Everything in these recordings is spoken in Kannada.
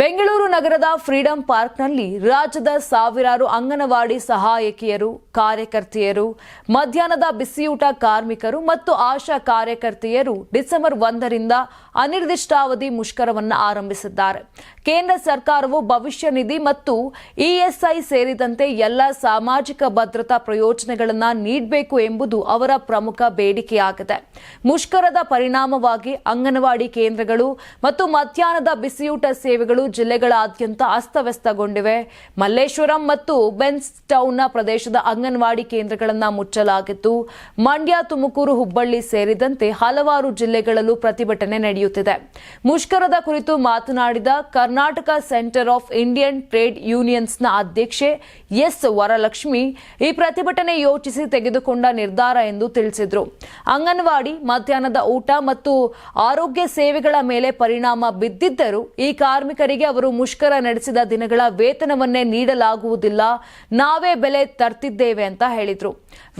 ಬೆಂಗಳೂರು ನಗರದ ಫ್ರೀಡಂ ಪಾರ್ಕ್ನಲ್ಲಿ ರಾಜ್ಯದ ಸಾವಿರಾರು ಅಂಗನವಾಡಿ ಸಹಾಯಕಿಯರು, ಕಾರ್ಯಕರ್ತೆಯರು, ಮಧ್ಯಾಹ್ನದ ಬಿಸಿಯೂಟ ಕಾರ್ಮಿಕರು ಮತ್ತು ಆಶಾ ಕಾರ್ಯಕರ್ತೆಯರು ಡಿಸೆಂಬರ್ ಒಂದರಿಂದ ಅನಿರ್ದಿಷ್ಟಾವಧಿ ಮುಷ್ಕರವನ್ನು ಆರಂಭಿಸಿದ್ದಾರೆ. ಕೇಂದ್ರ ಸರ್ಕಾರವು ಭವಿಷ್ಯ ನಿಧಿ ಮತ್ತು ಇಎಸ್ಐ ಸೇರಿದಂತೆ ಎಲ್ಲ ಸಾಮಾಜಿಕ ಭದ್ರತಾ ಪ್ರಯೋಜನಗಳನ್ನು ನೀಡಬೇಕು ಎಂಬುದು ಅವರ ಪ್ರಮುಖ ಬೇಡಿಕೆಯಾಗಿದೆ. ಮುಷ್ಕರದ ಪರಿಣಾಮವಾಗಿ ಅಂಗನವಾಡಿ ಕೇಂದ್ರಗಳು ಮತ್ತು ಮಧ್ಯಾಹ್ನದ ಬಿಸಿಯೂಟ ಸೇವೆಗಳು ಜಿಲ್ಲೆಗಳಾದ್ಯಂತ ಅಸ್ತವ್ಯಸ್ತಗೊಂಡಿವೆ. ಮಲ್ಲೇಶ್ವರಂ ಮತ್ತು ಬೆನ್ಸ್ ಟೌನ್ನ ಪ್ರದೇಶದ ಅಂಗನವಾಡಿ ಕೇಂದ್ರಗಳನ್ನು ಮುಚ್ಚಲಾಗಿದ್ದು ಮಂಡ್ಯ, ತುಮಕೂರು, ಹುಬ್ಬಳ್ಳಿ ಸೇರಿದಂತೆ ಹಲವಾರು ಜಿಲ್ಲೆಗಳಲ್ಲೂ ಪ್ರತಿಭಟನೆ ನಡೆಯುತ್ತಿದೆ. ಮುಷ್ಕರದ ಕುರಿತು ಮಾತನಾಡಿದ Karnataka centre of Indian trade ಯೂನಿಯನ್ಸ್ನ ಅಧ್ಯಕ್ಷೆ ಎಸ್. ವರಲಕ್ಷ್ಮಿ, ಈ ಪ್ರತಿಭಟನೆ ಯೋಚಿಸಿ ತೆಗೆದುಕೊಂಡ ನಿರ್ಧಾರ ಎಂದು ತಿಳಿಸಿದರು. ಅಂಗನವಾಡಿ, ಮಧ್ಯಾಹ್ನದ ಊಟ ಮತ್ತು ಆರೋಗ್ಯ ಸೇವೆಗಳ ಮೇಲೆ ಪರಿಣಾಮ ಬಿದ್ದಿದ್ದರೂ ಈ ಕಾರ್ಮಿಕರಿಗೆ ಅವರು ಮುಷ್ಕರ ನಡೆಸಿದ ದಿನಗಳ ವೇತನವನ್ನೇ ನೀಡಲಾಗುವುದಿಲ್ಲ. ನಾವೇ ಬೆಲೆ ತರ್ತಿದ್ದೇವೆ ಅಂತ ಹೇಳಿದ್ರು.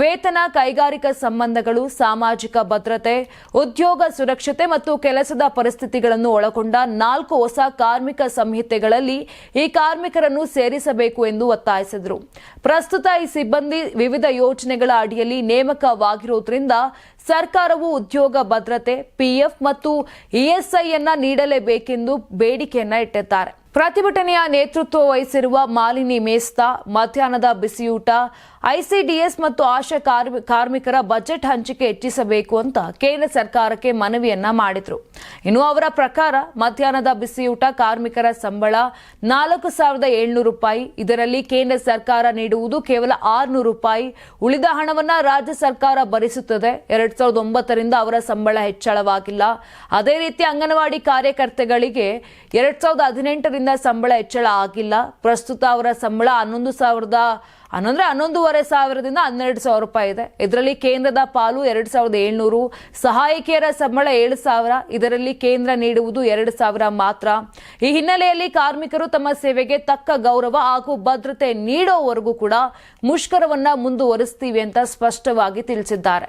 ವೇತನ, ಕೈಗಾರಿಕಾ ಸಂಬಂಧಗಳು, ಸಾಮಾಜಿಕ ಭದ್ರತೆ, ಉದ್ಯೋಗ ಸುರಕ್ಷತೆ ಮತ್ತು ಕೆಲಸದ ಪರಿಸ್ಥಿತಿಗಳನ್ನು ಒಳಗೊಂಡ ನಾಲ್ಕು ಹೊಸ ಕಾರ್ಮಿಕ ಸಂಹಿತೆಗಳಲ್ಲಿ ಈ ಕಾರ್ಮಿಕರನ್ನು ಸೇರಿಸಬೇಕು ಎಂದು ಒತ್ತಾಯಿಸಿದರು. ಪ್ರಸ್ತುತ ಈ ಸಿಬ್ಬಂದಿ ವಿವಿಧ ಯೋಜನೆಗಳ ಅಡಿಯಲ್ಲಿ ನೇಮಕವಾಗಿರುವುದರಿಂದ ಸರ್ಕಾರವು ಉದ್ಯೋಗ ಭದ್ರತೆ ಪಿಎಫ್ ಮತ್ತು ಇಎಸ್ಐಯನ್ನ ನೀಡಲೇಬೇಕೆಂದು ಬೇಡಿಕೆಯನ್ನ ಇಟ್ಟಿದ್ದಾರೆ. ಪ್ರತಿಭಟನೆಯ ನೇತೃತ್ವ ವಹಿಸಿರುವ ಮಾಲಿನಿ ಮೇಸ್ತಾ, ಮಧ್ಯಾಹ್ನದ ಬಿಸಿಯೂಟ, ಐಸಿಡಿಎಸ್ ಮತ್ತು ಆಶಾ ಕಾರ್ಮಿ- ಕಾರ್ಮಿಕರ ಬಜೆಟ್ ಹಂಚಿಕೆ ಹೆಚ್ಚಿಸಬೇಕು ಅಂತ ಕೇಂದ್ರ ಸರ್ಕಾರಕ್ಕೆ ಮನವಿಯನ್ನ ಮಾಡಿದ್ರು. ಇನ್ನು ಅವರ ಪ್ರಕಾರ ಮಧ್ಯಾಹ್ನದ ಬಿಸಿಯೂಟ ಕಾರ್ಮಿಕರ ಸಂಬಳ ನಾಲ್ಕು ಸಾವಿರದ ಏಳ್ನೂರು ರೂಪಾಯಿ. ಇದರಲ್ಲಿ ಕೇಂದ್ರ ಸರ್ಕಾರ ನೀಡುವುದು ಕೇವಲ ಆರುನೂರು ರೂಪಾಯಿ. ಉಳಿದ ಹಣವನ್ನ ರಾಜ್ಯ ಸರ್ಕಾರ ಭರಿಸುತ್ತದೆ. ಎರಡ್ ಸಾವಿರದ ಒಂಬತ್ತರಿಂದ ಅವರ ಸಂಬಳ ಹೆಚ್ಚಳವಾಗಿಲ್ಲ. ಅದೇ ರೀತಿ ಅಂಗನವಾಡಿ ಕಾರ್ಯಕರ್ತೆಗಳಿಗೆ ಎರಡ್ ಸಾವಿರದ ಹದಿನೆಂಟರಿಂದ ಸಂಬಳ ಹೆಚ್ಚಳ ಆಗಿಲ್ಲ. ಪ್ರಸ್ತುತ ಅವರ ಸಂಬಳ ಹನ್ನೊಂದು ಸಾವಿರದ, ಹನ್ನೊಂದ್ರೆ ಹನ್ನೊಂದೂವರೆ ಸಾವಿರದಿಂದ ಹನ್ನೆರಡು ಸಾವಿರ ರೂಪಾಯಿ ಇದೆ. ಇದರಲ್ಲಿ ಕೇಂದ್ರದ ಪಾಲು ಎರಡು ಸಾವಿರದ ಏಳ್ನೂರು, ಸಹಾಯಕಿಯರ ಸಂಬಳ ಏಳು ಸಾವಿರ, ಇದರಲ್ಲಿ ಕೇಂದ್ರ ನೀಡುವುದು ಎರಡು ಸಾವಿರ ಮಾತ್ರ. ಈ ಹಿನ್ನೆಲೆಯಲ್ಲಿ ಕಾರ್ಮಿಕರು ತಮ್ಮ ಸೇವೆಗೆ ತಕ್ಕ ಗೌರವ ಹಾಗೂ ಭದ್ರತೆ ನೀಡೋವರೆಗೂ ಕೂಡ ಮುಷ್ಕರವನ್ನ ಮುಂದುವರಿಸ್ತೀವಿ ಅಂತ ಸ್ಪಷ್ಟವಾಗಿ ತಿಳಿಸಿದ್ದಾರೆ.